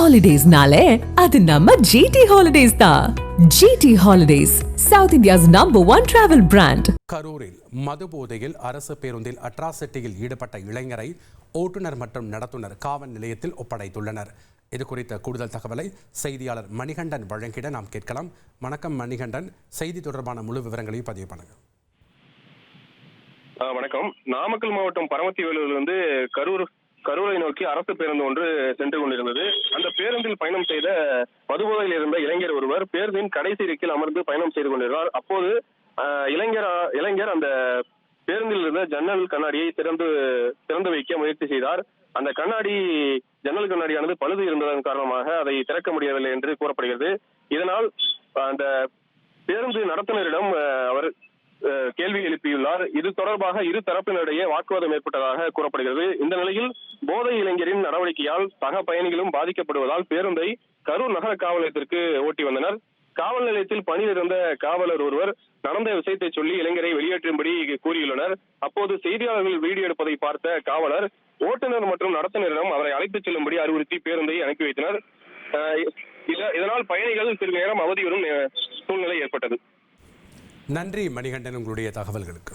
ஹாலிடேஸ்னாலே அது நம்ம ஜிடி ஹாலிடேஸ் தான் GT holidays south India's number one travel brand கரூரில் மது போதையில் அரசு பேருந்தில் அட்ராசிட்டியில் ஈடுபட்ட இளைஞரை ஓட்டுநர் மற்றும் நடத்துனர் காவல் நிலையத்தில் ஒப்படைத்துள்ளனர். இது குறித்த கூடுதல் தகவலை செய்தியாளர் மணிகண்டன் வழங்கிட நாம் கேட்கலாம். வணக்கம் மணிகண்டன். செய்தி தொடர்பான முழு விவரங்களையும் பதிவு பண்ணுங்க. வணக்கம். நாமக்கல் மாவட்டம் பரமத்தி வேலூரிலிருந்து கரூர் கரூரை நோக்கி அரசு பேருந்து ஒன்று சென்று கொண்டிருந்தது. அந்த பேருந்தில் பயணம் செய்த மதுபோதையில் இருந்த இளைஞர் ஒருவர் பேருந்தின் கடைசி இருக்கில் அமர்ந்து பயணம் செய்து கொண்டிருந்தார். அப்போது இளைஞர் இளைஞர் அந்த பேருந்தில் இருந்த ஜன்னல் கண்ணாடியை திறந்து திறந்து வைக்க முயற்சி செய்தார். அந்த கண்ணாடி ஜன்னல் கண்ணாடியானது பழுது இருந்ததன் காரணமாக அதை திறக்க முடியவில்லை என்று கூறப்படுகிறது. இதனால் அந்த பேருந்து நடத்துனரிடம் அவர் கேள்வி எழுப்பியுள்ளார். இது தொடர்பாக இரு தரப்பினரிடையே வாக்குவாதம் ஏற்பட்டதாக கூறப்படுகிறது. இந்த நிலையில் போதை இளைஞரின் நடவடிக்கையால் சக பயணிகளும் பாதிக்கப்படுவதால் பேருந்தை கரூர் நகர காவல் நிலையத்திற்கு ஓட்டி வந்தனர். காவல் நிலையத்தில் பணியில் இருந்த காவலர் ஒருவர் நடந்த விஷயத்தை சொல்லி இளைஞரை வெளியேற்றும்படி கூறியுள்ளனர். அப்போது செய்தியாளர்கள் வீடியோ எடுப்பதை பார்த்த காவலர் ஓட்டுநர் மற்றும் நடத்துனரிடம் அவரை அழைத்துச் செல்லும்படி அறிவுறுத்தி பேருந்தை அனுப்பி வைத்தனர். இதனால் பயணிகள் சிறிது நேரம் அவதியுறும் அஹ், சூழ்நிலை ஏற்பட்டது. நன்றி மணிகண்டன் உங்களுடைய தகவல்களுக்கு.